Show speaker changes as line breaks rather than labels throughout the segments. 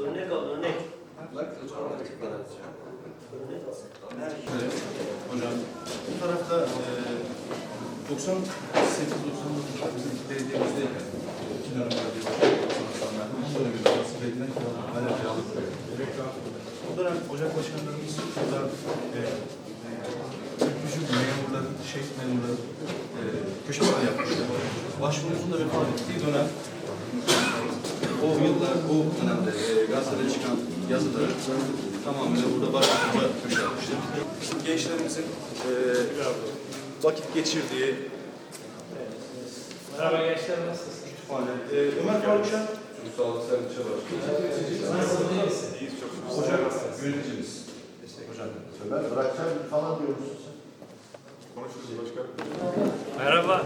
Örnek al, örnek.
Hocam bu tarafta e, 98 99 bizim belediyemizdeyken iki dönem bu dönem ocak başkanlarımız burada e, e, küçük memurlar, şehit memurları e, köşeler yapmışlar. Başbuğumuzun da vefat ettiği dönem o yıllar, o dönemde e, gazetede çıkan yazıları tamamıyla burada başbuğumuza köşe yapmıştır. Gençlerimizin e, vakit geçirdiği
Merhaba gençler nasılsınız?
kütüphane. E, Ömer Faruk Şen,
Sağlık Servis
Nasılsınız iyi misiniz?
hocam, yöneticimiz. Hocam.
Ömer bırakacağım falan diyormuşsun sen.
Merhaba.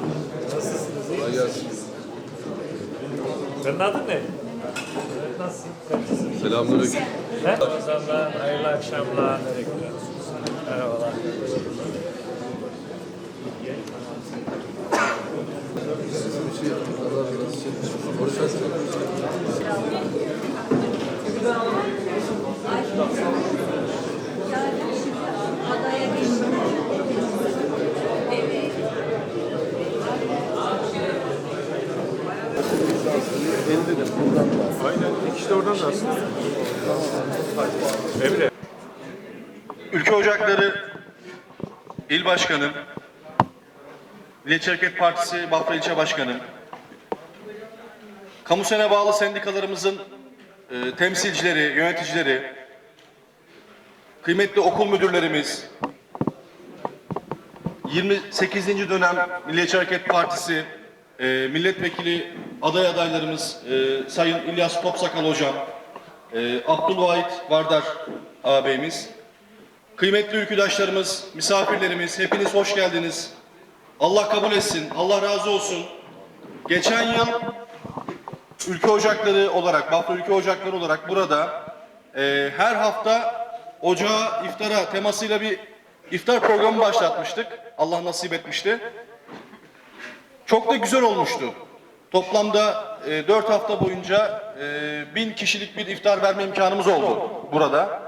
Nasılsınız iyi
Kolay gelsin.
Senin adın ne? Evet, Nasılsın? Kaçısın?
Selamünaleyküm.
Ne? Ramazan'dan hayırlı akşamlar. Merhabalar.
Adaya geçtim. Evet.
Ülke Ocakları İl Başkanı, Milliyetçi Hareket Partisi Bafra İlçe Başkanı, kamusene bağlı sendikalarımızın e, temsilcileri, yöneticileri, kıymetli okul müdürlerimiz, 28. dönem Milliyetçi Hareket Partisi e, milletvekili aday adaylarımız e, Sayın İlyas Topsakal Hocam, e, Abdülvahit Vardar ağabeyimiz, Kıymetli ülküdaşlarımız, misafirlerimiz, hepiniz hoş geldiniz. Allah kabul etsin, Allah razı olsun. Geçen yıl Ülke Ocakları olarak, Bafra Ülke Ocakları olarak burada e, her hafta ocağa, iftara temasıyla bir iftar programı başlatmıştık. Allah nasip etmişti. Çok da güzel olmuştu. Toplamda e, 4 hafta boyunca e, bin kişilik bir iftar verme imkanımız oldu burada.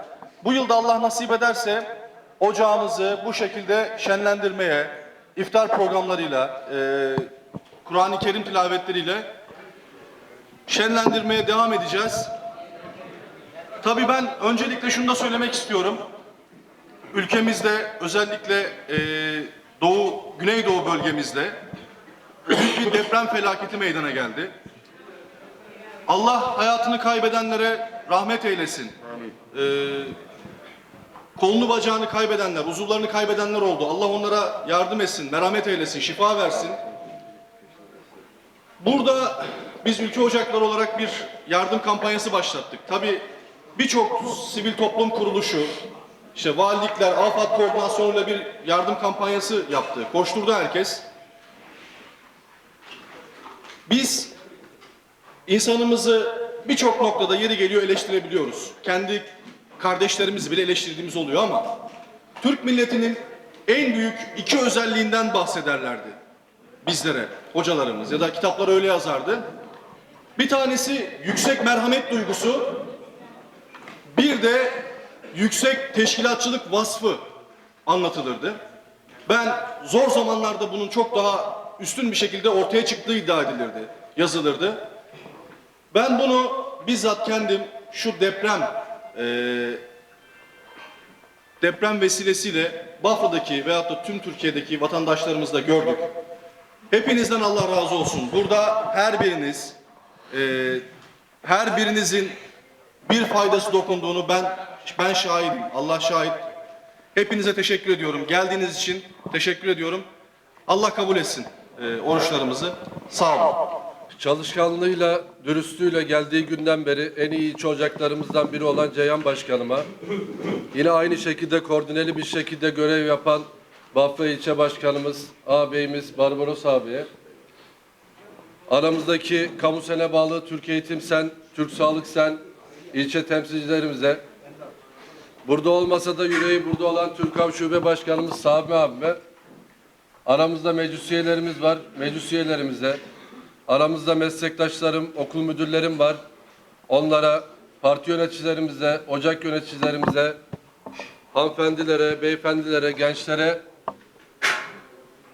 Bu yılda Allah nasip ederse ocağımızı bu şekilde şenlendirmeye, iftar programlarıyla, e, Kur'an-ı Kerim tilavetleriyle şenlendirmeye devam edeceğiz. Tabii ben öncelikle şunu da söylemek istiyorum. Ülkemizde özellikle e, Doğu, Güneydoğu bölgemizde büyük bir deprem felaketi meydana geldi. Allah hayatını kaybedenlere rahmet eylesin. Ee, kolunu bacağını kaybedenler, uzuvlarını kaybedenler oldu. Allah onlara yardım etsin, merhamet eylesin, şifa versin. Burada biz ülke ocakları olarak bir yardım kampanyası başlattık. Tabii birçok sivil toplum kuruluşu, işte valilikler, AFAD koordinasyonuyla bir yardım kampanyası yaptı. Koşturdu herkes. Biz insanımızı birçok noktada yeri geliyor eleştirebiliyoruz. Kendi kardeşlerimizi bile eleştirdiğimiz oluyor ama Türk milletinin en büyük iki özelliğinden bahsederlerdi bizlere, hocalarımız ya da kitaplar öyle yazardı. Bir tanesi yüksek merhamet duygusu, bir de yüksek teşkilatçılık vasfı anlatılırdı. Ben zor zamanlarda bunun çok daha üstün bir şekilde ortaya çıktığı iddia edilirdi, yazılırdı. Ben bunu bizzat kendim şu deprem eee, deprem vesilesiyle Bafra'daki veyahut da tüm Türkiye'deki vatandaşlarımızla gördük. Hepinizden Allah razı olsun. Burada her biriniz, eee, her birinizin bir faydası dokunduğunu ben ben şahidim. Allah şahit. Hepinize teşekkür ediyorum. Geldiğiniz için teşekkür ediyorum. Allah kabul etsin eee, oruçlarımızı. Sağ olun.
Çalışkanlığıyla, dürüstlüğüyle geldiği günden beri en iyi iç ocaklarımızdan biri olan Ceyhan Başkanıma, yine aynı şekilde koordineli bir şekilde görev yapan Bafra İlçe Başkanımız, ağabeyimiz Barbaros abiye, aramızdaki kamu sene bağlı Türk Eğitim Sen, Türk Sağlık Sen, ilçe temsilcilerimize, burada olmasa da yüreği burada olan Türkav Şube Başkanımız Sami abime, aramızda meclis üyelerimiz var, meclis üyelerimize, Aramızda meslektaşlarım, okul müdürlerim var. Onlara, parti yöneticilerimize, ocak yöneticilerimize, hanımefendilere, beyefendilere, gençlere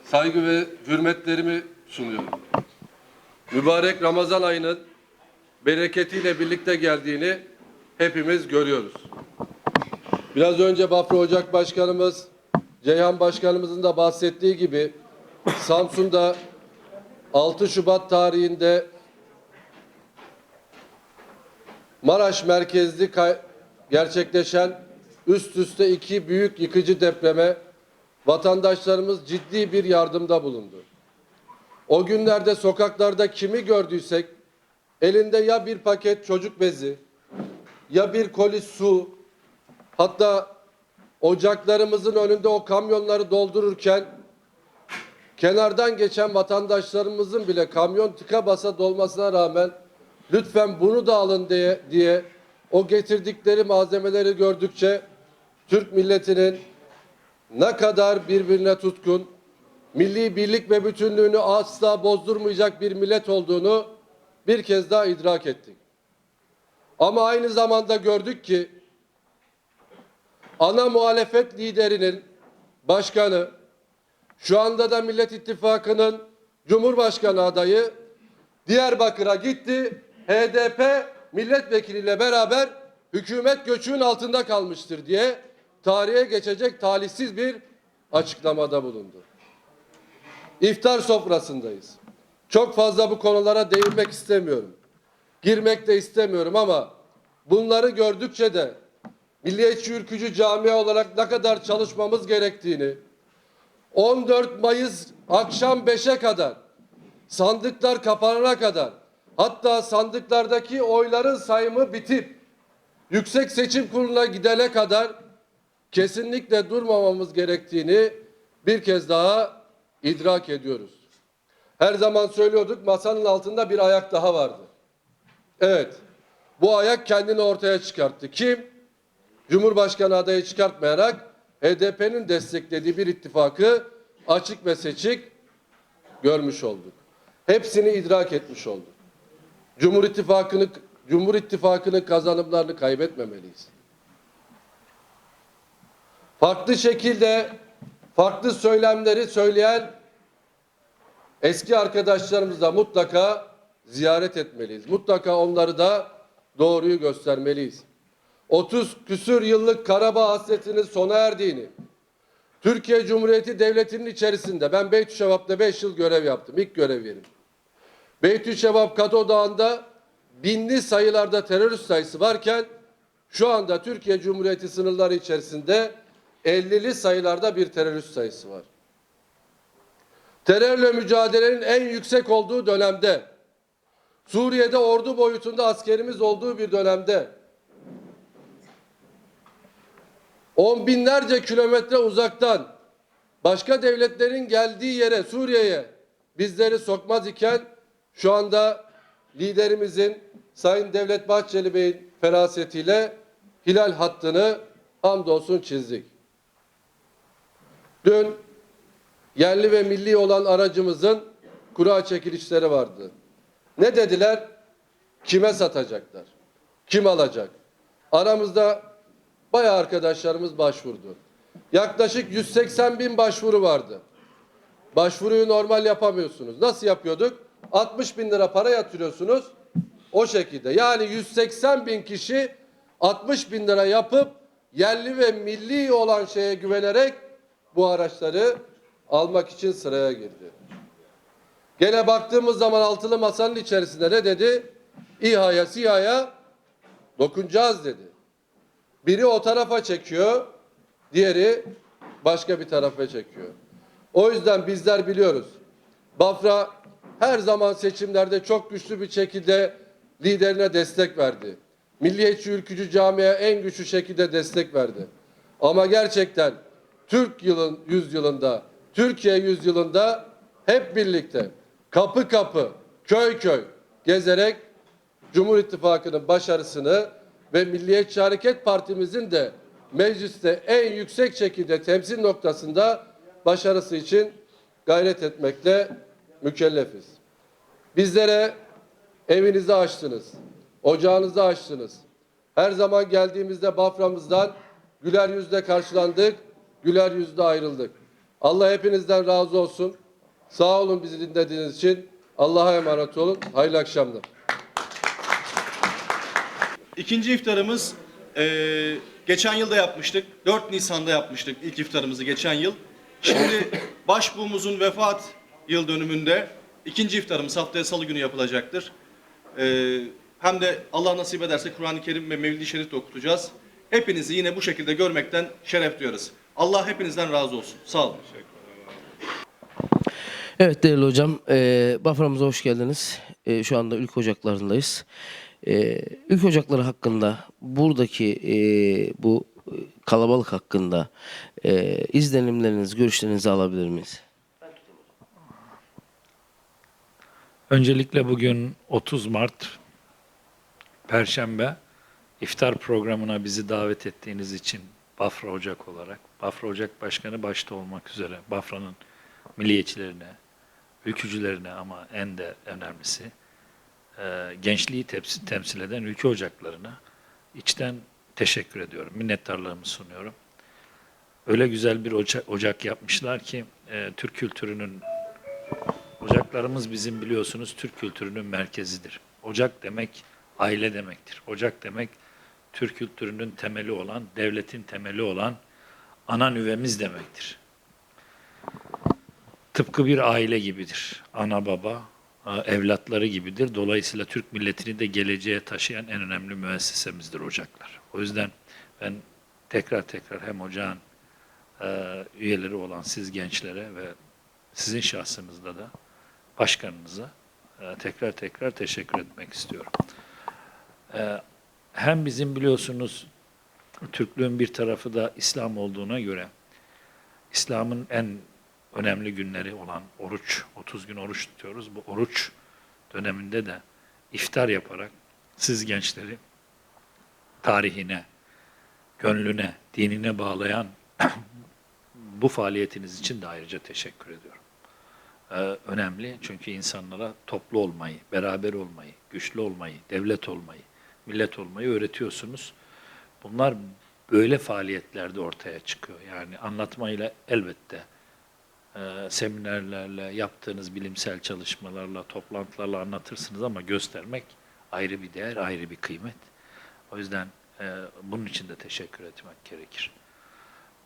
saygı ve hürmetlerimi sunuyorum. Mübarek Ramazan ayının bereketiyle birlikte geldiğini hepimiz görüyoruz. Biraz önce Bafra Ocak Başkanımız, Ceyhan Başkanımızın da bahsettiği gibi Samsun'da 6 Şubat tarihinde Maraş merkezli gerçekleşen üst üste iki büyük yıkıcı depreme vatandaşlarımız ciddi bir yardımda bulundu. O günlerde sokaklarda kimi gördüysek elinde ya bir paket çocuk bezi ya bir koli su hatta ocaklarımızın önünde o kamyonları doldururken kenardan geçen vatandaşlarımızın bile kamyon tıka basa dolmasına rağmen lütfen bunu da alın diye, diye o getirdikleri malzemeleri gördükçe Türk milletinin ne kadar birbirine tutkun, milli birlik ve bütünlüğünü asla bozdurmayacak bir millet olduğunu bir kez daha idrak ettik. Ama aynı zamanda gördük ki ana muhalefet liderinin başkanı şu anda da Millet İttifakı'nın Cumhurbaşkanı adayı Diyarbakır'a gitti. HDP milletvekiliyle beraber hükümet göçüğün altında kalmıştır diye tarihe geçecek talihsiz bir açıklamada bulundu. İftar sofrasındayız. Çok fazla bu konulara değinmek istemiyorum. Girmek de istemiyorum ama bunları gördükçe de milliyetçi ülkücü camia olarak ne kadar çalışmamız gerektiğini, 14 Mayıs akşam 5'e kadar sandıklar kapanana kadar hatta sandıklardaki oyların sayımı bitip Yüksek Seçim Kurulu'na gidene kadar kesinlikle durmamamız gerektiğini bir kez daha idrak ediyoruz. Her zaman söylüyorduk masanın altında bir ayak daha vardı. Evet. Bu ayak kendini ortaya çıkarttı. Kim? Cumhurbaşkanı adayı çıkartmayarak HDP'nin desteklediği bir ittifakı açık ve seçik görmüş olduk. Hepsini idrak etmiş olduk. Cumhur İttifakı'nı Cumhur İttifakı'nın kazanımlarını kaybetmemeliyiz. Farklı şekilde farklı söylemleri söyleyen eski arkadaşlarımızı da mutlaka ziyaret etmeliyiz. Mutlaka onları da doğruyu göstermeliyiz. 30 küsür yıllık Karabağ hasretinin sona erdiğini, Türkiye Cumhuriyeti Devleti'nin içerisinde ben Beytüşevap'ta 5 yıl görev yaptım. İlk görev yerim. Beytüşevap Kato Dağı'nda binli sayılarda terörist sayısı varken şu anda Türkiye Cumhuriyeti sınırları içerisinde 50'li sayılarda bir terörist sayısı var. Terörle mücadelenin en yüksek olduğu dönemde, Suriye'de ordu boyutunda askerimiz olduğu bir dönemde, on binlerce kilometre uzaktan başka devletlerin geldiği yere Suriye'ye bizleri sokmaz iken şu anda liderimizin Sayın Devlet Bahçeli Bey'in ferasetiyle hilal hattını hamdolsun çizdik. Dün yerli ve milli olan aracımızın kura çekilişleri vardı. Ne dediler? Kime satacaklar? Kim alacak? Aramızda bayağı arkadaşlarımız başvurdu. Yaklaşık 180 bin başvuru vardı. Başvuruyu normal yapamıyorsunuz. Nasıl yapıyorduk? 60 bin lira para yatırıyorsunuz. O şekilde. Yani 180 bin kişi 60 bin lira yapıp yerli ve milli olan şeye güvenerek bu araçları almak için sıraya girdi. Gene baktığımız zaman altılı masanın içerisinde ne dedi? İHA'ya, SİHA'ya dokunacağız dedi. Biri o tarafa çekiyor, diğeri başka bir tarafa çekiyor. O yüzden bizler biliyoruz. Bafra her zaman seçimlerde çok güçlü bir şekilde liderine destek verdi. Milliyetçi ülkücü camiye en güçlü şekilde destek verdi. Ama gerçekten Türk yılın yüzyılında, Türkiye yüzyılında hep birlikte kapı kapı, köy köy gezerek Cumhur İttifakı'nın başarısını ve Milliyetçi Hareket Partimizin de mecliste en yüksek şekilde temsil noktasında başarısı için gayret etmekle mükellefiz. Bizlere evinizi açtınız, ocağınızı açtınız. Her zaman geldiğimizde Bafra'mızdan güler yüzle karşılandık, güler yüzle ayrıldık. Allah hepinizden razı olsun. Sağ olun bizi dinlediğiniz için. Allah'a emanet olun. Hayırlı akşamlar.
İkinci iftarımız eee, geçen yıl da yapmıştık. 4 Nisan'da yapmıştık ilk iftarımızı geçen yıl. Şimdi başbuğumuzun vefat yıl dönümünde ikinci iftarımız haftaya salı günü yapılacaktır. Eee, hem de Allah nasip ederse Kur'an-ı Kerim ve Mevlid-i Şerif de okutacağız. Hepinizi yine bu şekilde görmekten şeref duyarız. Allah hepinizden razı olsun. Sağ olun.
Evet değerli hocam, e, Bafra'mıza hoş geldiniz. E, şu anda ülke ocaklarındayız. E, ocakları hakkında, buradaki e, bu e, kalabalık hakkında e, izlenimlerinizi, görüşlerinizi alabilir miyiz?
Öncelikle bugün 30 Mart Perşembe iftar programına bizi davet ettiğiniz için Bafra Ocak olarak, Bafra Ocak Başkanı başta olmak üzere Bafra'nın milliyetçilerine, ülkücülerine ama en de önemlisi e, gençliği temsil, temsil eden ülke ocaklarına içten teşekkür ediyorum. Minnettarlığımı sunuyorum. Öyle güzel bir ocak, ocak yapmışlar ki e, Türk kültürünün Ocaklarımız bizim biliyorsunuz Türk kültürünün merkezidir. Ocak demek aile demektir. Ocak demek Türk kültürünün temeli olan, devletin temeli olan ana nüvemiz demektir. Tıpkı bir aile gibidir. Ana baba, evlatları gibidir. Dolayısıyla Türk milletini de geleceğe taşıyan en önemli müessesemizdir ocaklar. O yüzden ben tekrar tekrar hem ocağın e, üyeleri olan siz gençlere ve sizin şahsınızda da başkanınıza e, tekrar tekrar teşekkür etmek istiyorum. E, hem bizim biliyorsunuz Türklüğün bir tarafı da İslam olduğuna göre İslam'ın en önemli günleri olan oruç, 30 gün oruç tutuyoruz. Bu oruç döneminde de iftar yaparak siz gençleri tarihine, gönlüne, dinine bağlayan bu faaliyetiniz için de ayrıca teşekkür ediyorum. Ee, önemli çünkü insanlara toplu olmayı, beraber olmayı, güçlü olmayı, devlet olmayı, millet olmayı öğretiyorsunuz. Bunlar böyle faaliyetlerde ortaya çıkıyor. Yani anlatmayla elbette seminerlerle, yaptığınız bilimsel çalışmalarla, toplantılarla anlatırsınız ama göstermek ayrı bir değer, ayrı bir kıymet. O yüzden e, bunun için de teşekkür etmek gerekir.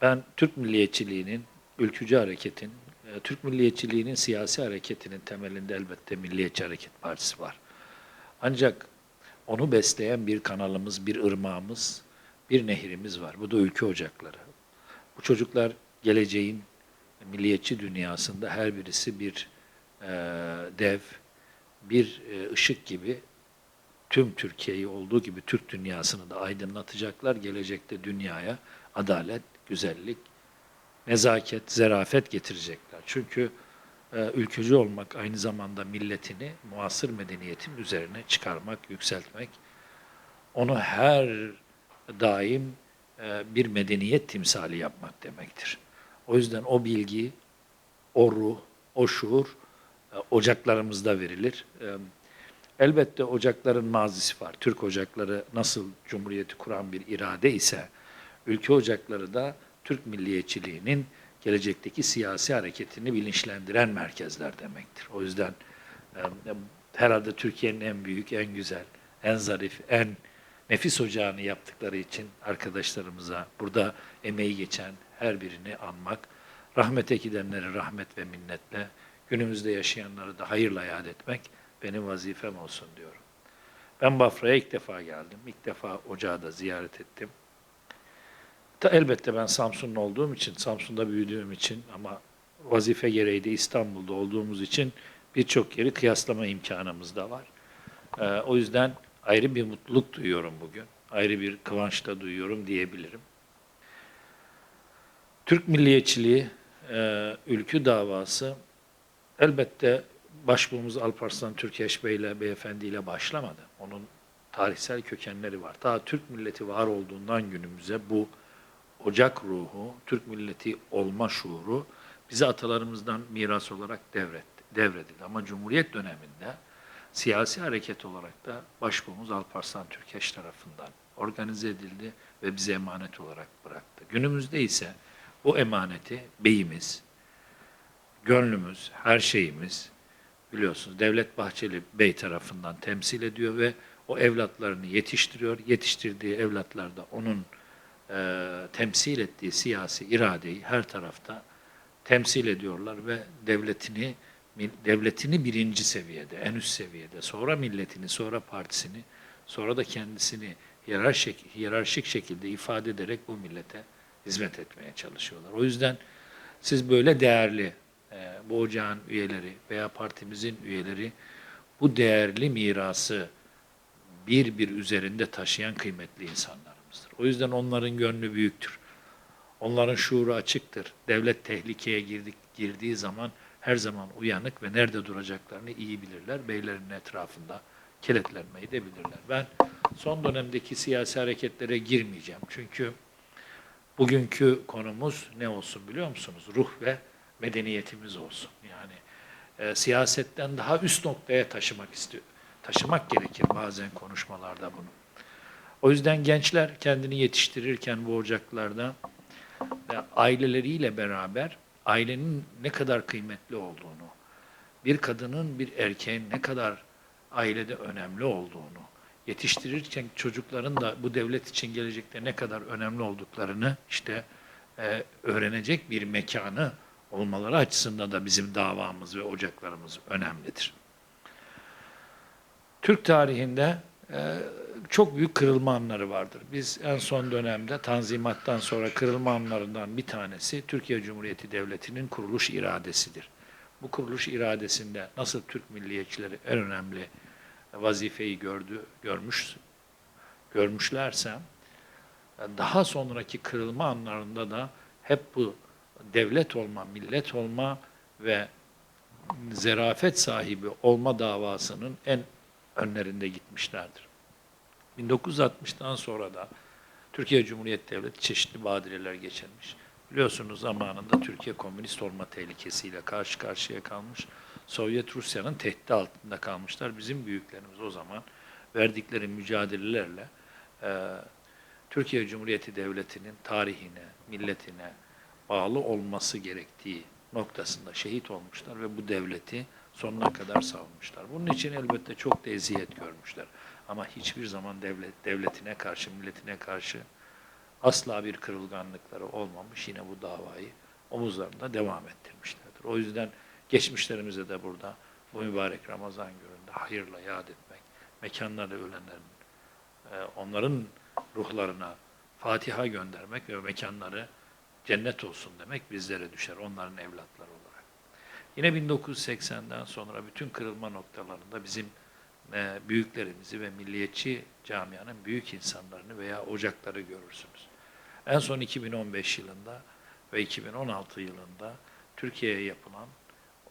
Ben Türk milliyetçiliğinin, ülkücü hareketin, e, Türk milliyetçiliğinin siyasi hareketinin temelinde elbette Milliyetçi Hareket Partisi var. Ancak onu besleyen bir kanalımız, bir ırmağımız, bir nehrimiz var. Bu da ülke ocakları. Bu çocuklar geleceğin milliyetçi dünyasında her birisi bir e, dev, bir e, ışık gibi tüm Türkiye'yi olduğu gibi Türk dünyasını da aydınlatacaklar. Gelecekte dünyaya adalet, güzellik, nezaket, zerafet getirecekler. Çünkü e, ülkücü olmak aynı zamanda milletini muasır medeniyetin üzerine çıkarmak, yükseltmek, onu her daim e, bir medeniyet timsali yapmak demektir. O yüzden o bilgi, o ruh, o şuur e, ocaklarımızda verilir. E, elbette ocakların mazisi var. Türk ocakları nasıl Cumhuriyeti kuran bir irade ise, ülke ocakları da Türk milliyetçiliğinin gelecekteki siyasi hareketini bilinçlendiren merkezler demektir. O yüzden e, herhalde Türkiye'nin en büyük, en güzel, en zarif, en nefis ocağını yaptıkları için arkadaşlarımıza burada emeği geçen her birini anmak, rahmete gidenleri rahmet ve minnetle, günümüzde yaşayanları da hayırla yad etmek benim vazifem olsun diyorum. Ben Bafra'ya ilk defa geldim. İlk defa ocağı da ziyaret ettim. Ta elbette ben Samsunlu olduğum için, Samsun'da büyüdüğüm için ama vazife gereği de İstanbul'da olduğumuz için birçok yeri kıyaslama imkanımız da var. Ee, o yüzden ayrı bir mutluluk duyuyorum bugün. Ayrı bir kıvanç da duyuyorum diyebilirim. Türk milliyetçiliği, e, ülkü davası elbette başbuğumuz Alparslan Türkeş Bey ile beyefendi ile başlamadı. Onun tarihsel kökenleri var. Daha Türk milleti var olduğundan günümüze bu ocak ruhu, Türk milleti olma şuuru bize atalarımızdan miras olarak devretti, devredildi. Ama Cumhuriyet döneminde siyasi hareket olarak da başbuğumuz Alparslan Türkeş tarafından organize edildi ve bize emanet olarak bıraktı. Günümüzde ise bu emaneti beyimiz, gönlümüz, her şeyimiz biliyorsunuz Devlet Bahçeli Bey tarafından temsil ediyor ve o evlatlarını yetiştiriyor. Yetiştirdiği evlatlar da onun e, temsil ettiği siyasi iradeyi her tarafta temsil ediyorlar ve devletini devletini birinci seviyede, en üst seviyede, sonra milletini, sonra partisini, sonra da kendisini hiyerarşik, hiyerarşik şekilde ifade ederek bu millete hizmet etmeye çalışıyorlar. O yüzden siz böyle değerli e, bu ocağın üyeleri veya partimizin üyeleri bu değerli mirası bir bir üzerinde taşıyan kıymetli insanlarımızdır. O yüzden onların gönlü büyüktür. Onların şuuru açıktır. Devlet tehlikeye girdik, girdiği zaman her zaman uyanık ve nerede duracaklarını iyi bilirler. Beylerin etrafında kilitlenmeyi de bilirler. Ben son dönemdeki siyasi hareketlere girmeyeceğim. Çünkü bugünkü konumuz ne olsun biliyor musunuz? Ruh ve medeniyetimiz olsun. Yani e, siyasetten daha üst noktaya taşımak istiyor. Taşımak gerekir bazen konuşmalarda bunu. O yüzden gençler kendini yetiştirirken bu ocaklarda ve aileleriyle beraber ailenin ne kadar kıymetli olduğunu, bir kadının bir erkeğin ne kadar ailede önemli olduğunu, yetiştirirken çocukların da bu devlet için gelecekte ne kadar önemli olduklarını işte e, öğrenecek bir mekanı olmaları açısından da bizim davamız ve ocaklarımız önemlidir. Türk tarihinde e, çok büyük kırılma anları vardır. Biz en son dönemde Tanzimat'tan sonra kırılma anlarından bir tanesi Türkiye Cumhuriyeti Devleti'nin kuruluş iradesidir. Bu kuruluş iradesinde nasıl Türk milliyetçileri en önemli vazifeyi gördü, görmüş, görmüşlerse daha sonraki kırılma anlarında da hep bu devlet olma, millet olma ve zerafet sahibi olma davasının en önlerinde gitmişlerdir. 1960'tan sonra da Türkiye Cumhuriyeti Devleti çeşitli badireler geçirmiş. Biliyorsunuz zamanında Türkiye komünist olma tehlikesiyle karşı karşıya kalmış. Sovyet Rusya'nın tehdidi altında kalmışlar. Bizim büyüklerimiz o zaman verdikleri mücadelelerle e, Türkiye Cumhuriyeti Devleti'nin tarihine, milletine bağlı olması gerektiği noktasında şehit olmuşlar ve bu devleti sonuna kadar savunmuşlar. Bunun için elbette çok da eziyet görmüşler. Ama hiçbir zaman devlet devletine karşı, milletine karşı asla bir kırılganlıkları olmamış. Yine bu davayı omuzlarında devam ettirmişlerdir. O yüzden geçmişlerimize de burada bu mübarek Ramazan gününde hayırla yad etmek, mekanlarda ölenlerin, e, onların ruhlarına Fatiha göndermek ve mekanları cennet olsun demek bizlere düşer, onların evlatları olarak. Yine 1980'den sonra bütün kırılma noktalarında bizim e, büyüklerimizi ve milliyetçi camianın büyük insanlarını veya ocakları görürsünüz. En son 2015 yılında ve 2016 yılında Türkiye'ye yapılan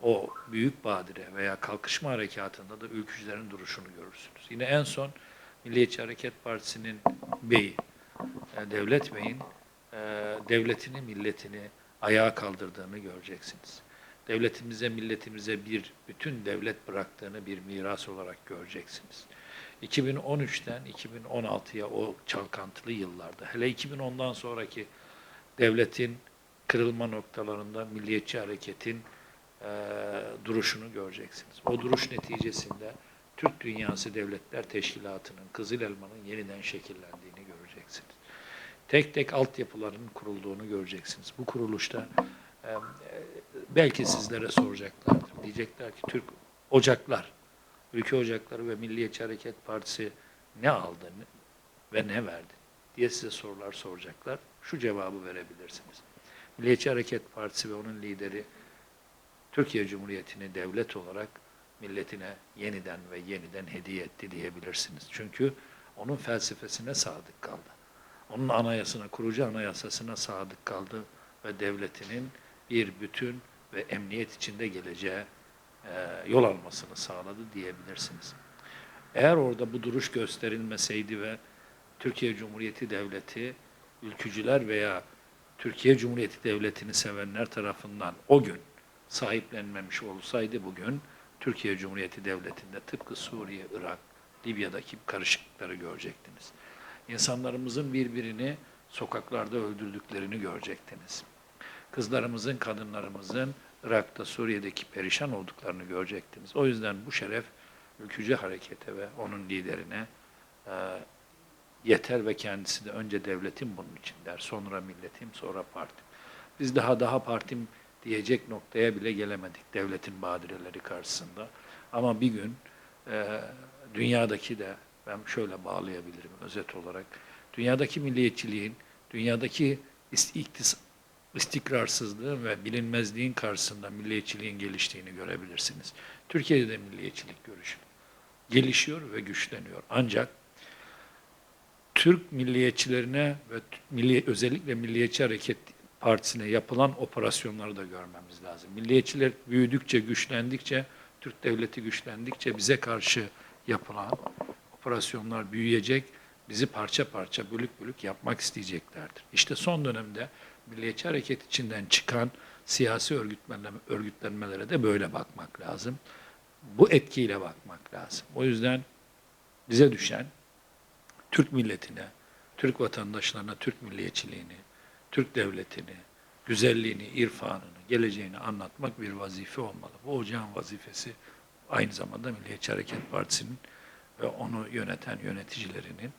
o büyük badire veya kalkışma harekatında da ülkücülerin duruşunu görürsünüz. Yine en son Milliyetçi Hareket Partisi'nin beyi, e, Devlet Bey'in e, devletini, milletini ayağa kaldırdığını göreceksiniz. Devletimize, milletimize bir bütün devlet bıraktığını bir miras olarak göreceksiniz. 2013'ten 2016'ya o çalkantılı yıllarda, hele 2010'dan sonraki devletin kırılma noktalarında milliyetçi hareketin e, duruşunu göreceksiniz. O duruş neticesinde Türk Dünyası Devletler Teşkilatı'nın, Kızıl Elma'nın yeniden şekillendiğini göreceksiniz. Tek tek altyapıların kurulduğunu göreceksiniz. Bu kuruluşta e, belki sizlere soracaklardır. Diyecekler ki Türk ocaklar, ülke ocakları ve Milliyetçi Hareket Partisi ne aldı ve ne verdi diye size sorular soracaklar. Şu cevabı verebilirsiniz. Milliyetçi Hareket Partisi ve onun lideri Türkiye Cumhuriyeti'ni devlet olarak milletine yeniden ve yeniden hediye etti diyebilirsiniz. Çünkü onun felsefesine sadık kaldı. Onun anayasına, kurucu anayasasına sadık kaldı ve devletinin bir bütün ve emniyet içinde geleceğe e, yol almasını sağladı diyebilirsiniz. Eğer orada bu duruş gösterilmeseydi ve Türkiye Cumhuriyeti Devleti ülkücüler veya Türkiye Cumhuriyeti Devleti'ni sevenler tarafından o gün sahiplenmemiş olsaydı bugün Türkiye Cumhuriyeti Devleti'nde tıpkı Suriye, Irak, Libya'daki karışıklıkları görecektiniz. İnsanlarımızın birbirini sokaklarda öldürdüklerini görecektiniz. Kızlarımızın, kadınlarımızın Irak'ta, Suriye'deki perişan olduklarını görecektiniz. O yüzden bu şeref ülkücü harekete ve onun liderine e, yeter ve kendisi de önce devletim bunun için der, sonra milletim, sonra partim. Biz daha daha partim diyecek noktaya bile gelemedik devletin badireleri karşısında. Ama bir gün e, dünyadaki de ben şöyle bağlayabilirim özet olarak. Dünyadaki milliyetçiliğin, dünyadaki ist- iktis- istikrarsızlığın ve bilinmezliğin karşısında milliyetçiliğin geliştiğini görebilirsiniz. Türkiye'de de milliyetçilik görüşü gelişiyor ve güçleniyor. Ancak Türk milliyetçilerine ve milli, özellikle Milliyetçi Hareket Partisi'ne yapılan operasyonları da görmemiz lazım. Milliyetçiler büyüdükçe, güçlendikçe, Türk devleti güçlendikçe bize karşı yapılan operasyonlar büyüyecek, bizi parça parça, bölük bölük yapmak isteyeceklerdir. İşte son dönemde Milliyetçi Hareket içinden çıkan siyasi örgütlenme, örgütlenmelere de böyle bakmak lazım. Bu etkiyle bakmak lazım. O yüzden bize düşen Türk milletine, Türk vatandaşlarına Türk milliyetçiliğini, Türk devletini, güzelliğini, irfanını, geleceğini anlatmak bir vazife olmalı. Bu ocağın vazifesi aynı zamanda Milliyetçi Hareket Partisi'nin ve onu yöneten yöneticilerinin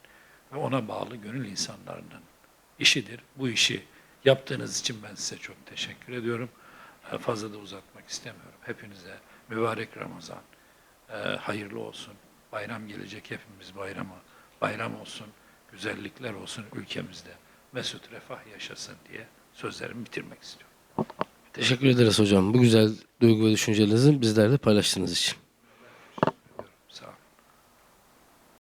ve ona bağlı gönül insanlarının işidir. Bu işi yaptığınız için ben size çok teşekkür ediyorum. Ee, Fazla da uzatmak istemiyorum. Hepinize mübarek Ramazan, ee, hayırlı olsun. Bayram gelecek hepimiz bayrama. Bayram olsun, güzellikler olsun ülkemizde. Mesut refah yaşasın diye sözlerimi bitirmek istiyorum.
Teşekkür ederiz hocam. Bu güzel duygu ve düşüncelerinizi bizlerle paylaştığınız için.